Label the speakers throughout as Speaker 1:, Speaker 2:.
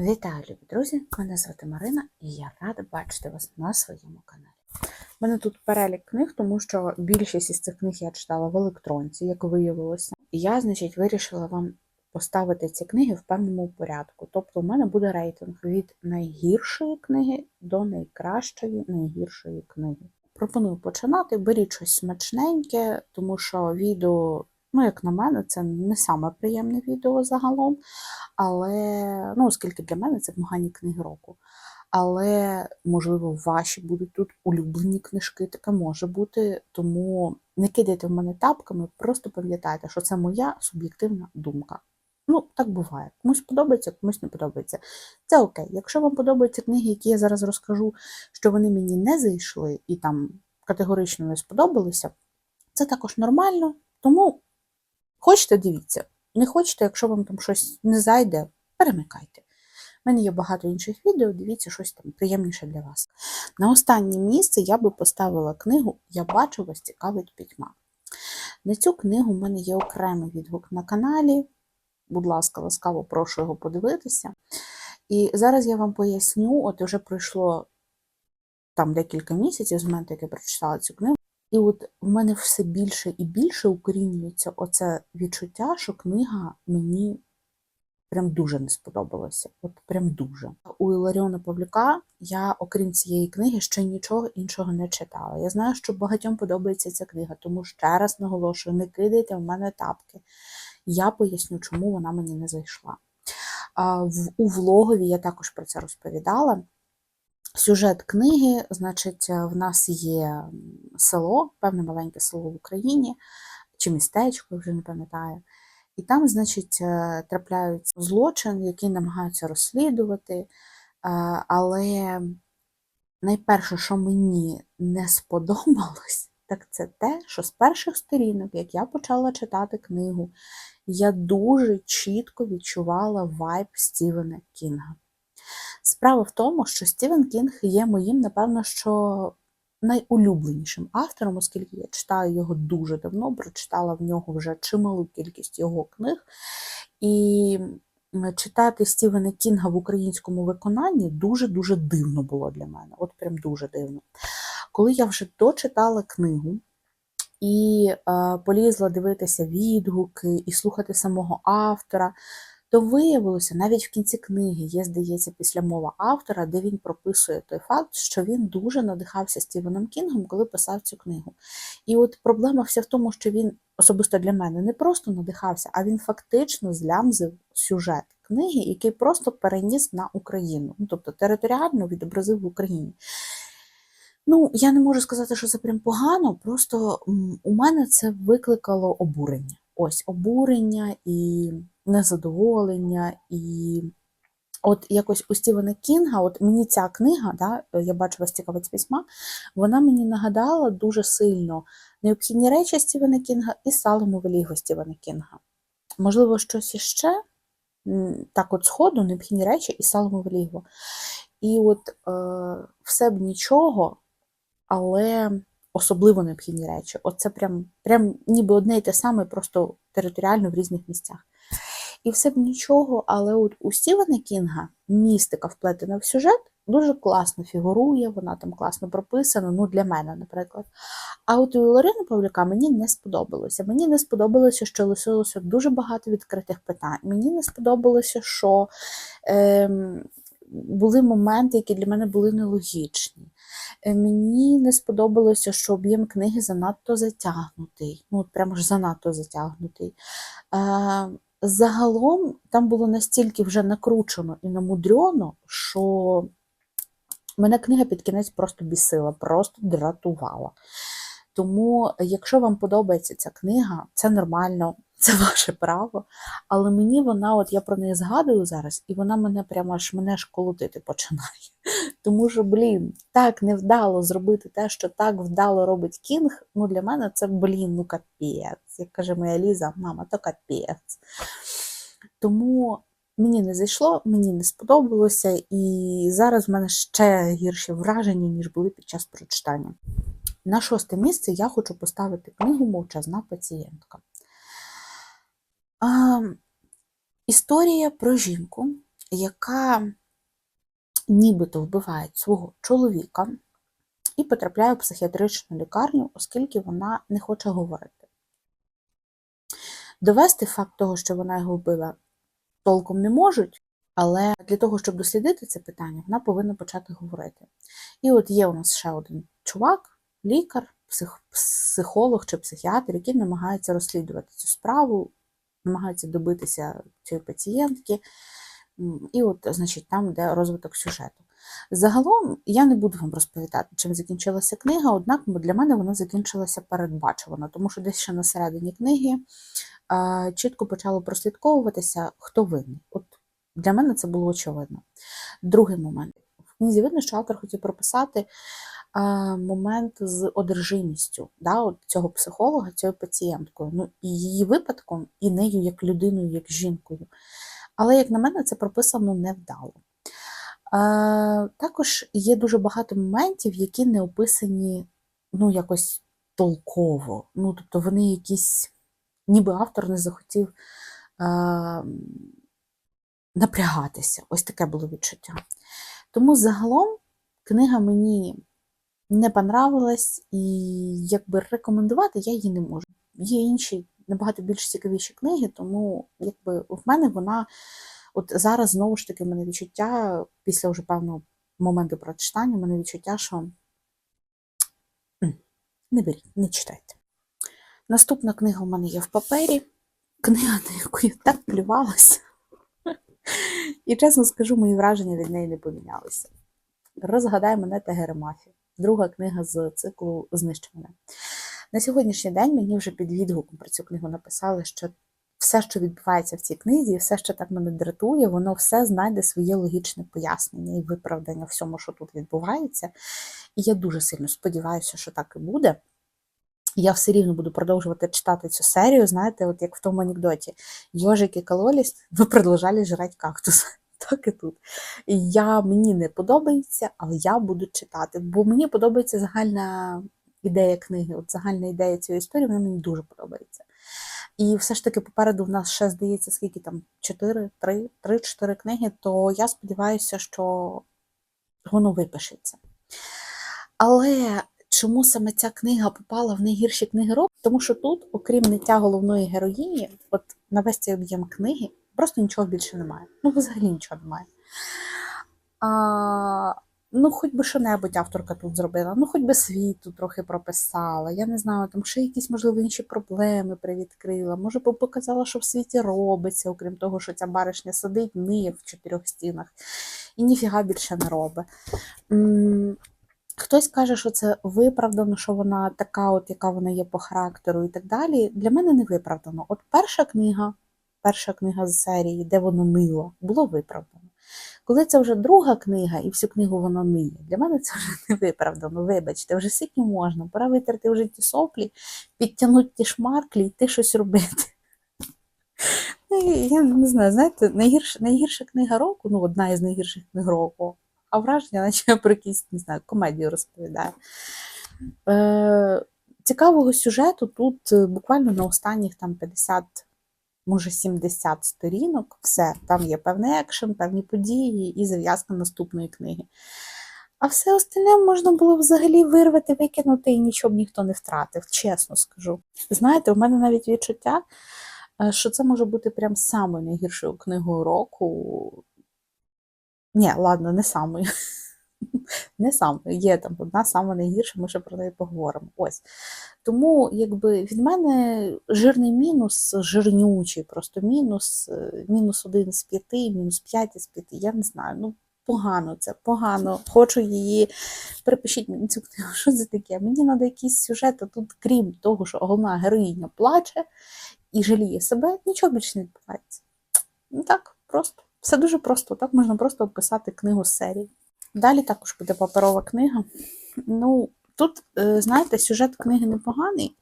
Speaker 1: Вітаю, любі друзі! Мене звати Марина і я рада бачити вас на своєму каналі. У мене тут перелік книг, тому що більшість із цих книг я читала в електронці, як виявилося. І я, значить, вирішила вам поставити ці книги в певному порядку. Тобто, у мене буде рейтинг від найгіршої книги до найкращої найгіршої книги. Пропоную починати. Беріть щось смачненьке, тому що відео, ну, як на мене, це не саме приємне відео загалом. Але, ну, оскільки для мене це погані книги року. Але, можливо, ваші будуть тут улюблені книжки, таке може бути. Тому не кидайте в мене тапками, просто пам'ятайте, що це моя суб'єктивна думка. Ну, так буває. Комусь подобається, комусь не подобається. Це окей. Якщо вам подобаються книги, які я зараз розкажу, що вони мені не зайшли і там категорично не сподобалися, це також нормально. Тому хочете, дивіться. Не хочете, якщо вам там щось не зайде, перемикайте. У мене є багато інших відео, дивіться щось там приємніше для вас. На останнє місце я би поставила книгу Я бачу, вас цікавить пітьма. На цю книгу в мене є окремий відгук на каналі. Будь ласка, ласкаво прошу його подивитися. І зараз я вам поясню, от вже пройшло там декілька місяців з моменту, як я прочитала цю книгу. І от в мене все більше і більше укорінюється оце відчуття, що книга мені прям дуже не сподобалася. От прям дуже. У Іларіона Павлюка я, окрім цієї книги, ще нічого іншого не читала. Я знаю, що багатьом подобається ця книга, тому ще раз наголошую, не кидайте в мене тапки. Я поясню, чому вона мені не зайшла. У влогові я також про це розповідала. Сюжет книги, значить, в нас є село, певне маленьке село в Україні, чи містечко, вже не пам'ятаю. І там, значить, е, трапляється злочин, який намагаються розслідувати. Е, Але найперше, що мені не сподобалось, так це те, що з перших сторінок, як я почала читати книгу, я дуже чітко відчувала вайб Стівена Кінга. Справа в тому, що Стівен Кінг є моїм, напевно, що найулюбленішим автором, оскільки я читаю його дуже давно, прочитала в нього вже чималу кількість його книг. І читати Стівена Кінга в українському виконанні дуже-дуже дивно було для мене. От прям дуже дивно. Коли я вже дочитала книгу, і е, полізла дивитися відгуки і слухати самого автора, то виявилося, навіть в кінці книги є, здається, післямова автора, де він прописує той факт, що він дуже надихався Стівеном Кінгом, коли писав цю книгу. І от проблема вся в тому, що він особисто для мене не просто надихався, а він фактично злямзив сюжет книги, який просто переніс на Україну, ну, тобто територіально відобразив в Україні. Ну, я не можу сказати, що це прям погано, просто у мене це викликало обурення. Ось обурення і незадоволення, і от якось у Стівена Кінга, от мені ця книга, да, я бачу вас цікавить письма, вона мені нагадала дуже сильно необхідні речі Стівена Кінга і Салому Веліго Стівена Кінга. Можливо, щось іще, так от сходу, необхідні речі і Салому Веліго. І от е, все б нічого, але особливо необхідні речі. Оце прям, прям ніби одне і те саме, просто територіально в різних місцях. І все б нічого, але от у Стівена Кінга містика вплетена в сюжет дуже класно фігурує, вона там класно прописана, ну для мене, наприклад. А от у Іларини Павлюка мені не сподобалося. Мені не сподобалося, що лишилося дуже багато відкритих питань. Мені не сподобалося, що ем, були моменти, які для мене були нелогічні. Е, Мені не сподобалося, що об'єм книги занадто затягнутий. Ну, от прямо ж занадто затягнутий. Е, Загалом там було настільки вже накручено і намудрено, що мене книга під кінець просто бісила, просто дратувала. Тому, якщо вам подобається ця книга, це нормально, це ваше право. Але мені вона, от я про неї згадую зараз, і вона мене прямо аж мене ж колотити починає. Тому що, блін, так невдало зробити те, що так вдало робить Кінг. Ну, для мене це, блін, ну капець. Як каже моя Ліза, мама, то капець. Тому мені не зайшло, мені не сподобалося, і зараз в мене ще гірші враження, ніж були під час прочитання. На шосте місце я хочу поставити книгу Мовчазна пацієнтка. А, Історія про жінку, яка нібито вбиває свого чоловіка і потрапляє в психіатричну лікарню, оскільки вона не хоче говорити. Довести факт того, що вона його вбила, толком не можуть, але для того, щоб дослідити це питання, вона повинна почати говорити. І от є у нас ще один чувак, лікар, псих, психолог чи психіатр, який намагається розслідувати цю справу, намагається добитися цієї пацієнтки. І от, значить, там йде розвиток сюжету. Загалом я не буду вам розповідати, чим закінчилася книга, однак для мене вона закінчилася передбачувано, тому що десь ще на середині книги е, чітко почало прослідковуватися, хто винний. От для мене це було очевидно. Другий момент. В книзі видно, що автор хотів прописати е, момент з одержимістю да, от цього психолога, цією пацієнткою. Ну, і її випадком, і нею як людиною, як жінкою. Але, як на мене, це прописано невдало. Е, також є дуже багато моментів, які не описані ну, якось толково. Ну, тобто вони якісь, ніби автор не захотів е, напрягатися. Ось таке було відчуття. Тому загалом книга мені не понравилась, і якби рекомендувати я її не можу. Є інші набагато більш цікавіші книги, тому якби в мене вона. От зараз знову ж таки в мене відчуття, після вже певного моменту прочитання, в мене відчуття, що не беріть, не читайте. Наступна книга в мене є в папері. Книга, на яку я так плювалася. І чесно скажу, мої враження від неї не помінялися. Розгадай мене та Геремафі. Друга книга з циклу Знищи мене. На сьогоднішній день мені вже під відгуком про цю книгу написали, що все, що відбувається в цій книзі, все, що так мене дратує, воно все знайде своє логічне пояснення і виправдання всьому, що тут відбувається. І я дуже сильно сподіваюся, що так і буде. Я все рівно буду продовжувати читати цю серію, знаєте, от як в тому анекдоті. Йожики кололись, ви продовжали жрати кактус. Так і тут. Я, мені не подобається, але я буду читати, бо мені подобається загальна ідея книги, от загальна ідея цієї історії, вона мені дуже подобається. І все ж таки попереду в нас ще здається, скільки там 4, 3, 3-4 книги, то я сподіваюся, що воно випишеться. Але чому саме ця книга попала в найгірші книги року? Тому що тут, окрім ниття головної героїні, от на весь цей об'єм книги просто нічого більше немає. Ну, взагалі нічого немає. А, Ну, хоч би що-небудь авторка тут зробила, ну хоч би світу трохи прописала. Я не знаю, там ще якісь, можливо, інші проблеми привідкрила. Може, б показала, що в світі робиться, окрім того, що ця баришня сидить, ниє в чотирьох стінах і ніфіга більше не робить. Хтось каже, що це виправдано, що вона така, от яка вона є по характеру і так далі. Для мене не виправдано. От перша книга, перша книга з серії, де воно нило, було виправдано. Коли це вже друга книга, і всю книгу воно ниє, для мене це вже не виправдано. Вибачте, вже скільки можна, пора витерти вже ті соплі, підтягнути ті шмарклі йти щось робити. Ну, Я не знаю, знаєте, найгірша, найгірша книга року, ну, одна із найгірших книг року, а враження, наче я про якісь, не знаю, комедію розповідаю. Е, цікавого сюжету тут е, буквально на останніх там 50 може 70 сторінок, все, там є певний екшен, певні події і зав'язка наступної книги. А все остальне можна було взагалі вирвати, викинути, і нічого б ніхто не втратив, чесно скажу. Знаєте, у мене навіть відчуття, е, що це може бути прям самою найгіршою книгою року. Ні, ладно, не самою. Не самою. Є там одна сама найгірша, ми ще про неї поговоримо. Ось. Тому, якби від мене жирний мінус, жирнючий просто мінус, е, мінус один з п'яти, мінус п'ять із п'яти. Я не знаю. Ну, погано це, погано. Хочу її. Припишіть мені цю книгу, що це таке? Мені треба якийсь сюжет, а тут, крім того, що головна героїня плаче і жаліє себе, нічого більше не відбувається. Ну так, просто. Все дуже просто. Так можна просто описати книгу з серії. Далі також буде паперова книга. Ну, тут, е, знаєте, сюжет книги непоганий.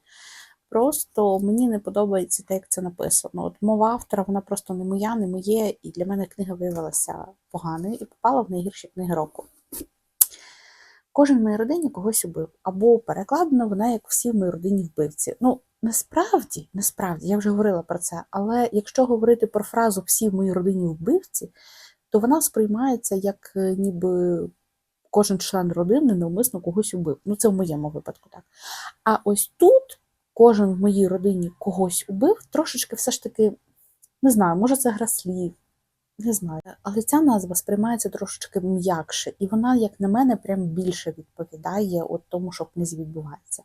Speaker 1: Просто мені не подобається те, як це написано. От мова автора, вона просто не моя, не моє, і для мене книга виявилася поганою і попала в найгірші книги року. Кожен в моїй родині когось убив, або перекладено вона, як всі в моїй родині вбивці. Ну, насправді, насправді, я вже говорила про це, але якщо говорити про фразу всі в моїй родині вбивці, то вона сприймається як е, ніби кожен член родини навмисно когось убив. Ну, це в моєму випадку так. А ось тут кожен в моїй родині когось убив, трошечки все ж таки, не знаю, може це гра слів, не знаю. Але ця назва сприймається трошечки м'якше, і вона, як на мене, прям більше відповідає от тому, що книзі відбувається.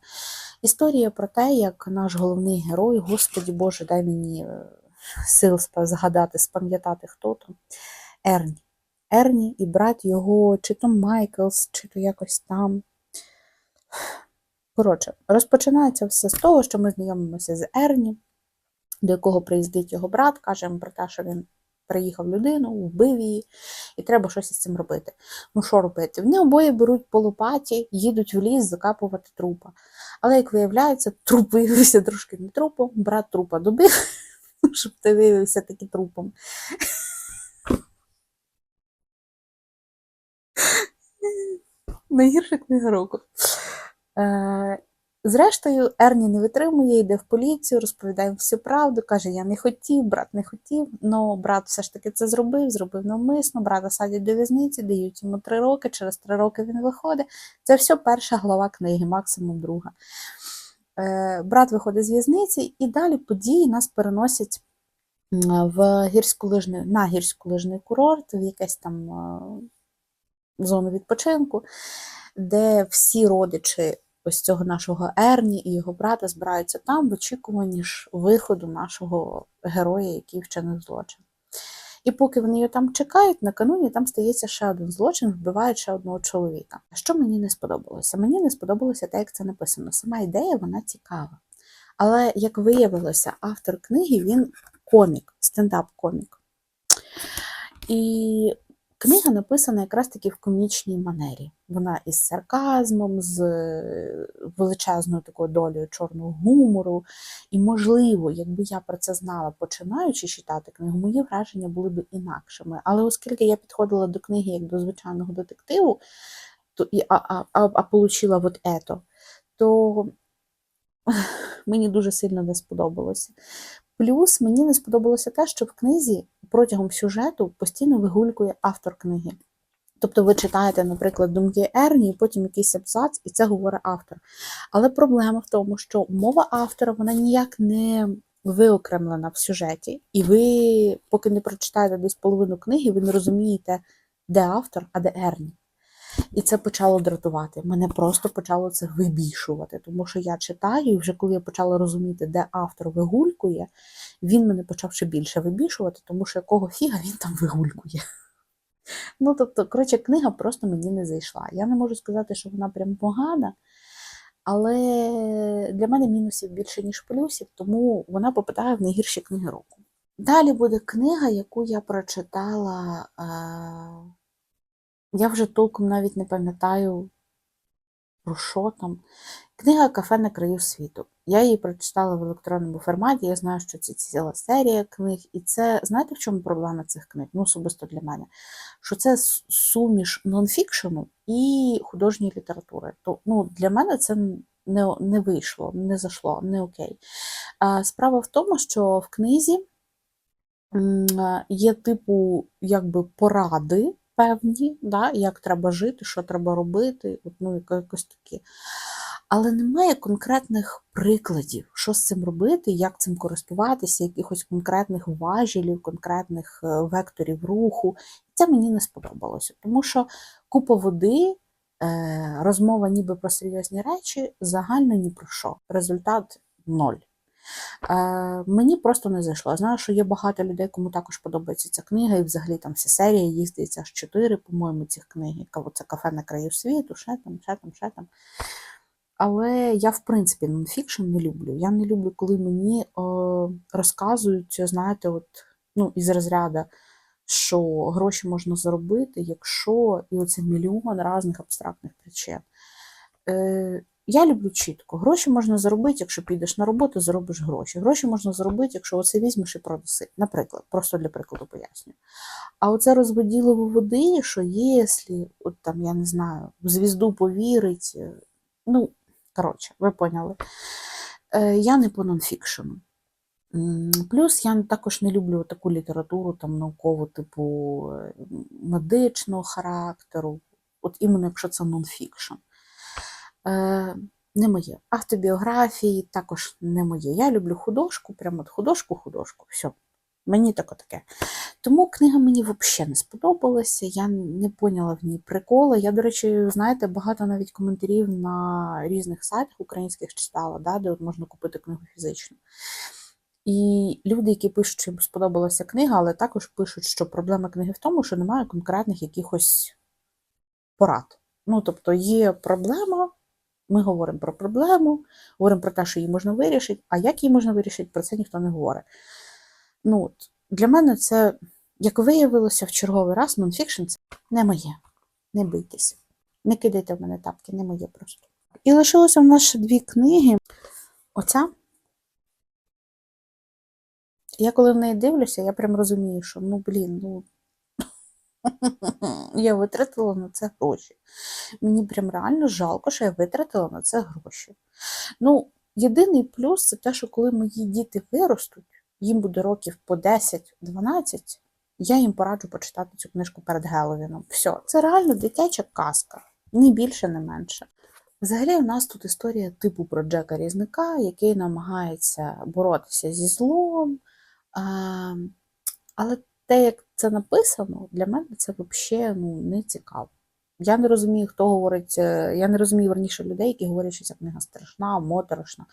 Speaker 1: Історія про те, як наш головний герой, Господі Боже, дай мені е, сил згадати, спам'ятати, хто то, Ерні. Ерні і брат його, чи то Майклс, чи то якось там. Коротше, розпочинається все з того, що ми знайомимося з Ерні, до якого приїздить його брат, каже йому про те, що він приїхав людину, вбив її, і треба щось із цим робити. Ну, що робити? Вони обоє беруть по лопаті, їдуть в ліс закапувати трупа. Але, як виявляється, труп виявився трошки не трупом, брат трупа добив, щоб ти виявився таки трупом. Найгірша книга року. Е, Зрештою, Ерні не витримує, йде в поліцію, розповідає всю правду, каже: Я не хотів, брат не хотів. Ну, брат все ж таки це зробив, зробив навмисно, брата садять до в'язниці, дають йому три роки, через три роки він виходить. Це все перша глава книги, максимум друга. Е, Брат виходить з в'язниці, і далі події нас переносять в гірськолижний, на гірськолижний курорт, в якесь там е, зону відпочинку, де всі родичі ось цього нашого Ерні і його брата збираються там в очікуванні ж виходу нашого героя, який вчинив злочин. І поки вони його там чекають, накануні там стається ще один злочин, вбивають ще одного чоловіка. Що мені не сподобалося? Мені не сподобалося те, як це написано. Сама ідея вона цікава. Але як виявилося, автор книги він комік, стендап-комік. І книга написана якраз таки в комічній манері. Вона із сарказмом, з е, величезною такою долею чорного гумору. І, можливо, якби я про це знала, починаючи читати книгу, мої враження були б інакшими. Але оскільки я підходила до книги як до звичайного детективу, то і, а, а, вот ето, то мені дуже сильно не сподобалося. Плюс мені не сподобалося те, що в книзі протягом сюжету постійно вигулькує автор книги. Тобто ви читаєте, наприклад, думки Ерні, потім якийсь абзац, і це говорить автор. Але проблема в тому, що мова автора вона ніяк не виокремлена в сюжеті, і ви, поки не прочитаєте десь половину книги, ви не розумієте, де автор, а де Ерні. І це почало дратувати. Мене просто почало це вибішувати, тому що я читаю, і вже коли я почала розуміти, де автор вигулькує, він мене почав ще більше вибішувати, тому що якого фіга він там вигулькує. Ну, тобто, коротше, книга просто мені не зайшла. Я не можу сказати, що вона прям погана, але для мене мінусів більше, ніж плюсів, тому вона попадає в найгірші книги року. Далі буде книга, яку я прочитала. Е- я вже толком навіть не пам'ятаю, про що там. Книга Кафе на краю світу. Я її прочитала в електронному форматі. Я знаю, що це ціла серія книг. І це, знаєте, в чому проблема цих книг? Ну, особисто для мене. Що це суміш нонфікшену і художньої літератури. То ну, для мене це не, не вийшло, не зайшло, не окей. А, справа в тому, що в книзі є типу якби поради певні, да, як треба жити, що треба робити, ну, якось такі. Але немає конкретних прикладів, що з цим робити, як цим користуватися, якихось конкретних важелів, конкретних е, векторів руху. Це мені не сподобалося, тому що купа води, е, розмова ніби про серйозні речі, загально ні про що. Результат ноль. Е, мені просто не зайшло. Знаю, що є багато людей, кому також подобається ця книга, і взагалі там вся серія, їх здається аж чотири, по-моєму, цих книг. Це кафе на краю світу, ще там, ще там, ще там. Але я, в принципі, нонфікшн не люблю. Я не люблю, коли мені е, розказують, знаєте, от, ну, із розряду, що гроші можна заробити, якщо і оце мільйон різних абстрактних причин. Е, я люблю чітко. Гроші можна заробити, якщо підеш на роботу, заробиш гроші. Гроші можна заробити, якщо оце візьмеш і продаси. Наприклад, просто для прикладу пояснюю. А оце розводілово води, що якщо, от там, я не знаю, в звізду повірить, е, ну, коротше, ви поняли. Е, я не по нонфікшену. Плюс я також не люблю таку літературу там наукову, типу е, медичного характеру, от іменно якщо це нонфікшн. Е, не моє. Автобіографії також не моє. Я люблю художку, прямо от художку-художку. Все. Мені тако таке. Тому книга мені взагалі не сподобалася, я не поняла в ній приколи. Я, до речі, знаєте, багато навіть коментарів на різних сайтах українських читала, да, де от можна купити книгу фізично. І люди, які пишуть, що їм сподобалася книга, але також пишуть, що проблема книги в тому, що немає конкретних якихось порад. Ну, тобто є проблема, ми говоримо про проблему, говоримо про те, що її можна вирішити, а як її можна вирішити, про це ніхто не говорить. Ну, от, для мене це, як виявилося в черговий раз, нонфікшн це не моє. Не бийтесь. Не кидайте в мене тапки, не моє просто. І лишилося в нас ще дві книги. Оця. Я коли в неї дивлюся, я прям розумію, що ну блін, ну я витратила на це гроші. Мені прям реально жалко, що я витратила на це гроші. Ну, єдиний плюс це те, що коли мої діти виростуть, їм буде років по 10-12, я їм пораджу почитати цю книжку перед Геловіном. Все, це реально дитяча казка, ні більше, не менше. Взагалі, у нас тут історія типу про Джека Різника, який намагається боротися зі злом. А, але те, як це написано, для мене це взагалі ну, не цікаво. Я не розумію, хто говорить, е, я не розумію верніше людей, які говорять, що ця книга страшна, моторошна,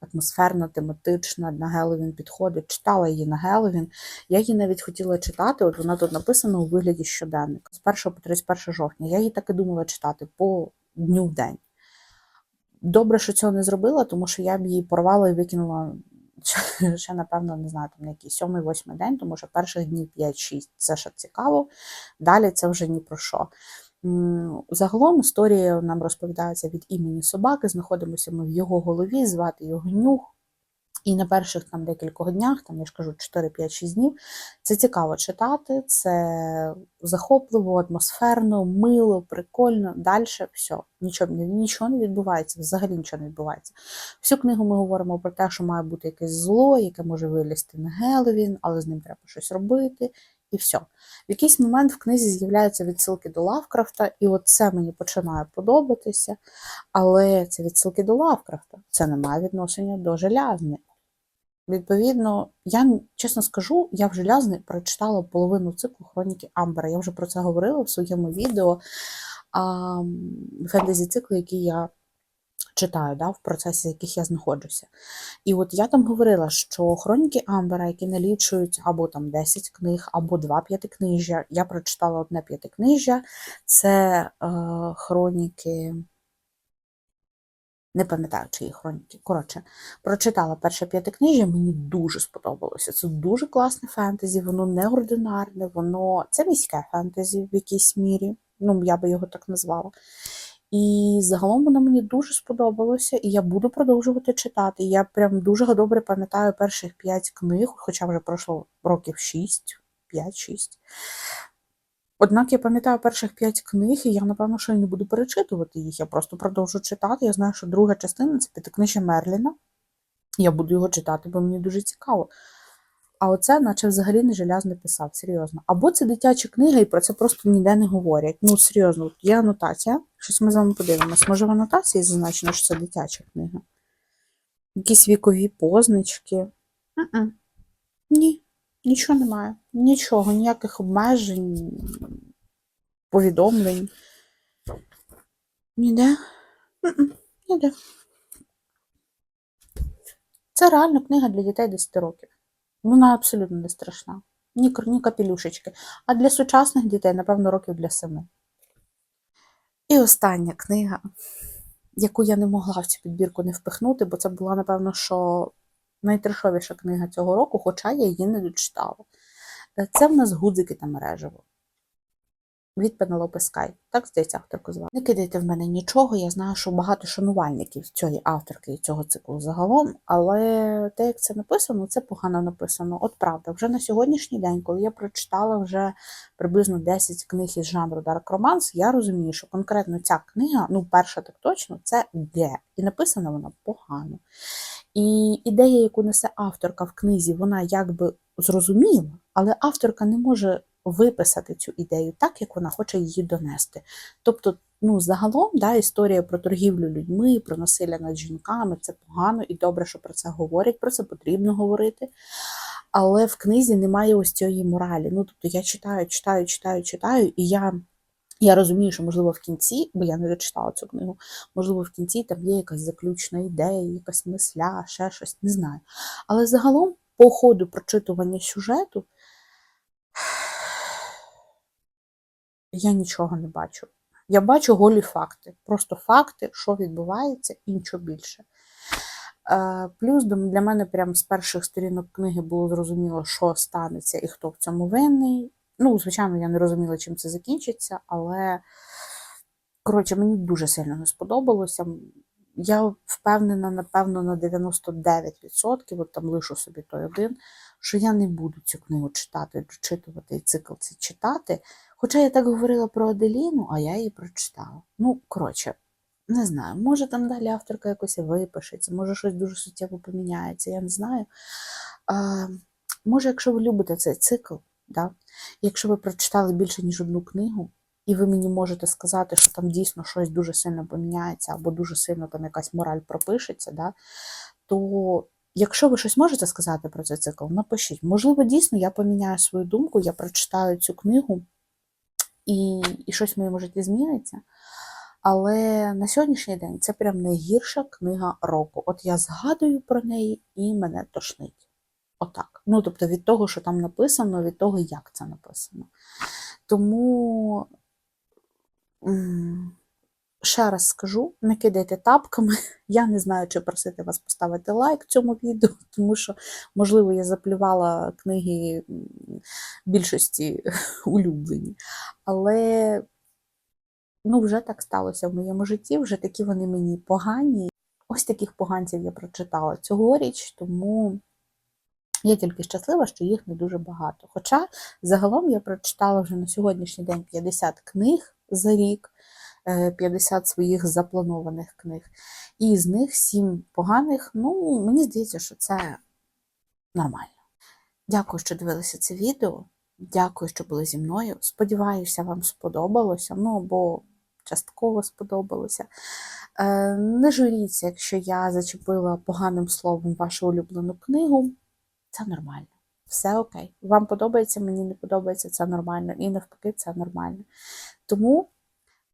Speaker 1: атмосферна, тематична, на Геловін підходить. Читала її на Геловін. Я її навіть хотіла читати, от вона тут написана у вигляді щоденника з 1 по 31 жовтня. Я її так і думала читати по дню в день. Добре, що цього не зробила, тому що я б її порвала і викинула ще, напевно, не знаю, там на який сьомий-восьмий день, тому що перших днів 5-6 це ще цікаво, далі це вже ні про що. Загалом історія нам розповідається від імені собаки, знаходимося ми в його голові, звати його нюх. І на перших там декількох днях, там я ж кажу 4, 5, 6 днів, це цікаво читати, це захопливо, атмосферно, мило, прикольно. Далі все, нічого, нічого не відбувається, взагалі нічого не відбувається. Всю книгу ми говоримо про те, що має бути якесь зло, яке може вилізти на Геловін, але з ним треба щось робити, і все. В якийсь момент в книзі з'являються відсилки до Лавкрафта, і от це мені починає подобатися. Але це відсилки до Лавкрафта. Це не має відношення до желязни. Відповідно, я чесно скажу, я в желязни прочитала половину циклу Хроніки Амбера. Я вже про це говорила в своєму відео а, фентезі цикли, які я читаю, да, в процесі, яких я знаходжуся. І от я там говорила, що хроніки Амбера, які налічують або там 10 книг, або два п'ятикнижжя. Я прочитала одне п'ятикнижжя, це е, хроніки. Не пам'ятаю, чиї хроніки. Коротше, прочитала перше п'ятикнижжя, мені дуже сподобалося. Це дуже класне фентезі, воно неординарне, воно це міське фентезі в якійсь мірі. Ну, я би його так назвала. І загалом воно мені дуже сподобалося, і я буду продовжувати читати. Я прям дуже добре пам'ятаю перших п'ять книг, хоча вже пройшло років 6, 5-6. Однак я пам'ятаю перших п'ять книг, і я, напевно, що не буду перечитувати їх. Я просто продовжу читати. Я знаю, що друга частина це п'ятикнижжя Мерліна. Я буду його читати, бо мені дуже цікаво. А оце, наче взагалі не желязно писав, серйозно. Або це дитяча книга, і про це просто ніде не говорять. Ну, серйозно, є анотація. Щось ми з вами подивимось. Може, в анотації зазначено, що це дитяча книга? Якісь вікові позначки. М-м. Ні, нічого немає. Нічого, ніяких обмежень, повідомлень. Ніде. Ніде. Це реально книга для дітей 10 років. Вона абсолютно не страшна. Ні, ні капелюшечки. А для сучасних дітей, напевно, років для семи. І остання книга, яку я не могла в цю підбірку не впихнути, бо це була, напевно, що найтрешовіша книга цього року, хоча я її не дочитала. Е, Це в нас гудзики та мережево. Від Пенелопи Скай. Так, здається, авторку звати. Не кидайте в мене нічого. Я знаю, що багато шанувальників цієї авторки і цього циклу загалом, але те, як це написано, це погано написано. От правда, вже на сьогоднішній день, коли я прочитала вже приблизно 10 книг із жанру Dark Romance, я розумію, що конкретно ця книга, ну, перша так точно, це Г. І написана вона погано. І ідея, яку несе авторка в книзі, вона якби зрозуміла, але авторка не може виписати цю ідею так, як вона хоче її донести. Тобто, ну, загалом, да, історія про торгівлю людьми, про насилля над жінками це погано і добре, що про це говорять, про це потрібно говорити. Але в книзі немає ось цієї моралі. Ну, тобто я читаю, читаю, читаю, читаю, і я. Я розумію, що, можливо, в кінці, бо я не дочитала цю книгу, можливо, в кінці там є якась заключна ідея, якась мисля, ще щось, не знаю. Але загалом, по ходу прочитування сюжету, я нічого не бачу. Я бачу голі факти. Просто факти, що відбувається, і нічого більше. Е, Плюс для мене прямо з перших сторінок книги було зрозуміло, що станеться і хто в цьому винний. Ну, звичайно, я не розуміла, чим це закінчиться, але коротше, мені дуже сильно не сподобалося. Я впевнена, напевно, на 99%, от там лишу собі той один, що я не буду цю книгу читати, дочитувати і цикл цей читати. Хоча я так говорила про Аделіну, а я її прочитала. Ну, коротше, не знаю, може там далі авторка якось випишеться, може щось дуже суттєво поміняється, я не знаю. А, може, якщо ви любите цей цикл, да, якщо ви прочитали більше, ніж одну книгу, і ви мені можете сказати, що там дійсно щось дуже сильно поміняється, або дуже сильно там якась мораль пропишеться, да, то якщо ви щось можете сказати про цей цикл, напишіть. Можливо, дійсно я поміняю свою думку, я прочитаю цю книгу, і, і щось в моєму житті зміниться. Але на сьогоднішній день це прям найгірша книга року. От я згадую про неї і мене тошнить. Отак. Ну, тобто від того, що там написано, від того, як це написано. Тому ще раз скажу: не кидайте тапками. Я не знаю, чи просити вас поставити лайк цьому відео, тому що, можливо, я заплювала книги більшості улюблені. Але ну, вже так сталося в моєму житті, вже такі вони мені погані. Ось таких поганців я прочитала цьогоріч, тому я тільки щаслива, що їх не дуже багато. Хоча загалом я прочитала вже на сьогоднішній день 50 книг за рік, е, 50 своїх запланованих книг. І з них 7 поганих. Ну, мені здається, що це нормально. Дякую, що дивилися це відео. Дякую, що були зі мною. Сподіваюся, вам сподобалося. Ну, або частково сподобалося. Е, Не журіться, якщо я зачепила поганим словом вашу улюблену книгу. Це нормально. Все окей. Вам подобається, мені не подобається, це нормально. І навпаки, це нормально. Тому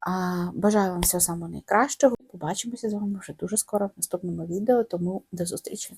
Speaker 1: а, бажаю вам всього самого найкращого. Побачимося з вами вже дуже скоро в наступному відео. Тому до зустрічі!